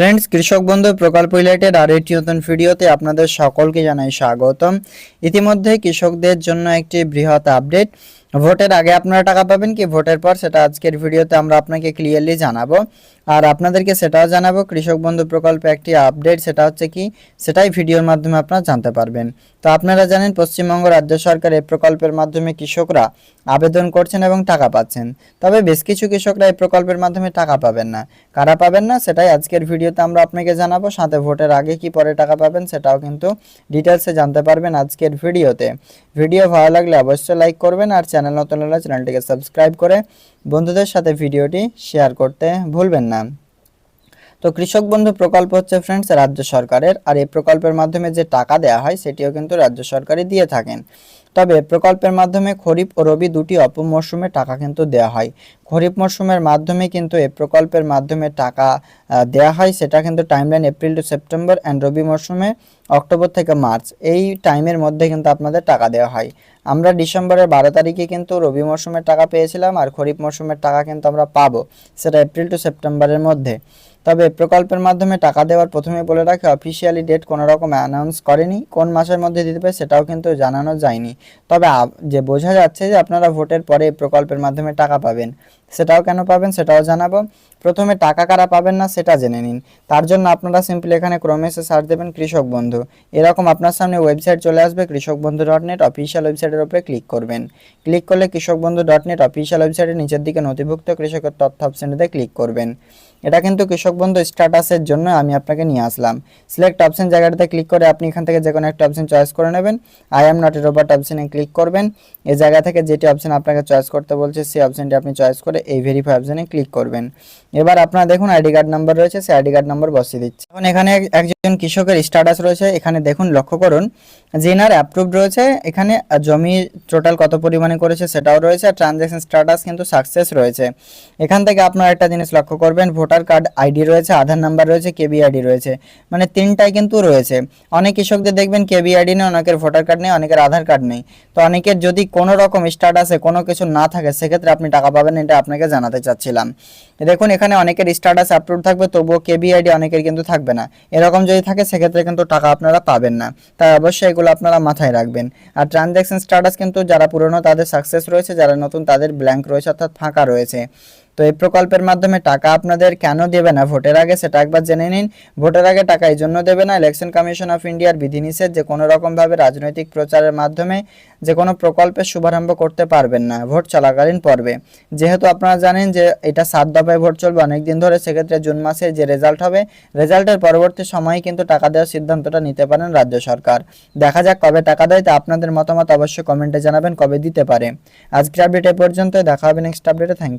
Friends কৃষক বন্ধু, প্রকল্প রিলেটেড আর একটি নতুন ভিডিওতে আপনাদের সকলকে জানাই স্বাগতম। ইতিমধ্যে কৃষকদের জন্য একটি বৃহৎ আপডেট ভোটের আগে আপনারা টাকা পাবেন কি? ভোটের পর সেটা আজকের ভিডিওতে আমরা আপনাকে ক্লিয়ারলি জানাব। আর আপনাদেরকে সেটাও জানাব, কৃষক বন্ধু প্রকল্পে একটি আপডেট সেটা হচ্ছে কি? সেটাই ভিডিওর মাধ্যমে আপনারা জানতে পারবেন। তো আপনারা জানেন, পশ্চিমবঙ্গ রাজ্য সরকার এই প্রকল্পের মাধ্যমে কৃষকরা আবেদন করছেন এবং টাকা পাচ্ছেন। তবে বেশ কিছু কৃষকরা এই প্রকল্পের মাধ্যমে টাকা পাবেন না। কারা পাবেন না সেটাই আজকের ভিডিওতে আমরা আপনাকে জানাব, সাথে ভোটের আগে কি পরে টাকা পাবেন সেটাও কিন্তু ডিটেলসে জানতে পারবেন আজকের ভিডিওতে। ভিডিও ভালো লাগলে অবশ্যই লাইক করবেন আর চ্যানেল নতুন হলে চ্যানেলটিকে সাবস্ক্রাইব করে বন্ধুদের সাথে ভিডিওটি শেয়ার করতে ভুলবেন না। তো কৃষক বন্ধু প্রকল্প হচ্ছে ফ্রেন্ডস রাজ্য সরকারের। আর এই প্রকল্পের মাধ্যমে যে টাকা দেওয়া হয়, সেটিও কিন্তু রাজ্য সরকারই দিয়ে থাকেন। তবে প্রকল্পের মাধ্যমে খরিফ ও রবি দুটি অপমরশুমে টাকা কিন্তু দেওয়া হয়। খরিফ মরশুমের মাধ্যমে কিন্তু এই প্রকল্পের মাধ্যমে টাকা দেওয়া হয়। সেটা কিন্তু timeline April to September and rabi মরশুমে অক্টোবর থেকে মার্চ এই টাইমের মধ্যে কিন্তু আপনাদের টাকা দেওয়া হয়। আমরা ডিসেম্বরের বারো তারিখে কিন্তু রবি মরশুমের টাকা পেয়েছিলাম আর খরিফ মরশুমের টাকা কিন্তু আমরা পাবো। সেটা এপ্রিল টু সেপ্টেম্বরের মধ্যে। তবে প্রকল্পের মাধ্যমে টাকা দেওয়ার প্রথমে বলে রাখে অফিসিয়ালি ডেট কোনো রকম অ্যানাউন্স করেনি। কোন মাসের মধ্যে দিতে পারে সেটাও কিন্তু জানানো যায়নি। তবে যে বোঝা যাচ্ছে যে আপনারা ভোটের পরে প্রকল্পের মাধ্যমে টাকা পাবেন, সেটাও কেন পাবেন সেটাও জানাব। প্রথমে টাকা কারা পাবেন না সেটা জেনে নিন। তার জন্য আপনারা সিম্পলি এখানে ক্রমেসে সার্চ দেবেন কৃষক বন্ধু। এরকম আপনার সামনে ওয়েবসাইট চলে আসবে কৃষক বন্ধু ডট নেট অফিসিয়াল ওয়েবসাইটের উপরে ক্লিক করবেন। ক্লিক করলে কৃষক বন্ধু ডট নেট অফিসিয়াল ওয়েবসাইটের নিচের দিকে নথিভুক্ত কৃষকের তথ্য অপশনটিতে ক্লিক করবেন। এটা কিন্তু কৃষক বন্ধু স্ট্যাটাসের জন্য আমি আপনাকে নিয়ে আসলাম। সিলেক্ট অপশন জায়গাটাতে ক্লিক করে আপনি এখান থেকে যে কোনো একটা অপশন চয়েস করে নেবেন। I am not a robot অপশনে ক্লিক করবেন। এই জায়গা থেকে যেটি অপশন আপনাকে চয়েস করতে বলছে, সেই অপশনটি আপনি চয়েস করে এই ভেরিফাই অপশনে ক্লিক করবেন। এবার আপনারা দেখুন আইডি কার্ড নাম্বার রয়েছে, সেই আইডি কার্ড নাম্বার বসিয়ে দিচ্ছে। এখন এখানে এক- একজন কৃষকের স্ট্যাটাস রয়েছে, এখানে দেখুন, লক্ষ্য করুন, জেনার অ্যাপ্রুভড রয়েছে, এখানে জমি টোটাল কত পরিমাণে করেছে সেটাও রয়েছে, আর ট্রানজ্যাকশন স্ট্যাটাস কিন্তু সাকসেস রয়েছে। এখান থেকে আপনারা একটা জিনিস লক্ষ্য করবেন ভোটার কার্ড আইডি রয়েছে, আধার নাম্বার রয়েছে কেবি আইডি রয়েছে মানে তিনটাই কিন্তু রয়েছে। অনেক কৃষকদের দেখবেন কেবি আইডি নেই, অনেকের ভোটার কার্ড নেই, অনেকের আধার কার্ড নেই। তো অনেকের যদি কোনো রকম স্ট্যাটাসে কোনো কিছু না থাকে, সেক্ষেত্রে আপনি টাকা পাবেন, এটা আপনাকে জানাতে চাচ্ছিলাম। দেখুন, এখানে অনেকের স্ট্যাটাস আপলোড থাকবে, তবুও কেবি আইডি অনেকের কিন্তু থাকবে না। এরকম যদি থাকে, সেক্ষেত্রে কিন্তু টাকা আপনারা পাবেন না। তাই অবশ্যই এগুলো আপনারা মাথায় রাখবেন। আর ট্রানজ্যাকশন স্ট্যাটাস কিন্তু যারা পুরনো, তাদের সাকসেস রয়েছে, যারা নতুন, তাদের ব্ল্যাঙ্ক রয়েছে, অর্থাৎ ফাঁকা রয়েছে। তো এই প্রকল্পের মাধ্যমে টাকা আপনাদের কেন দেবে না? ভোটের আগে সেটা একবার জেনে নিন। ভোটের আগে টাকা এই জন্য দেবে না, ইলেকশন কমিশন অফ ইন্ডিয়ার বিধিনিষেধ যে কোনো রকমভাবে রাজনৈতিক প্রচারের মাধ্যমে যে কোনো প্রকল্পের শুভারম্ভ করতে পারবেন না ভোট চলাকালীন পর্বে। যেহেতু আপনারা জানেন যে এটা সাত দফায় ভোট চলবে অনেক দিন ধরে সেক্ষেত্রে জুন মাসে যে রেজাল্ট হবে, রেজাল্টের পরবর্তী সময়ে কিন্তু টাকা দেওয়ার সিদ্ধান্তটা নিতে পারেন রাজ্য সরকার। দেখা যাক কবে টাকা দেয়, তা আপনাদের মতামত অবশ্যই কমেন্টে জানাবেন কবে দিতে পারে। আজকের আপডেট এ পর্যন্ত দেখা হবে নেক্সট আপডেটে থ্যাংক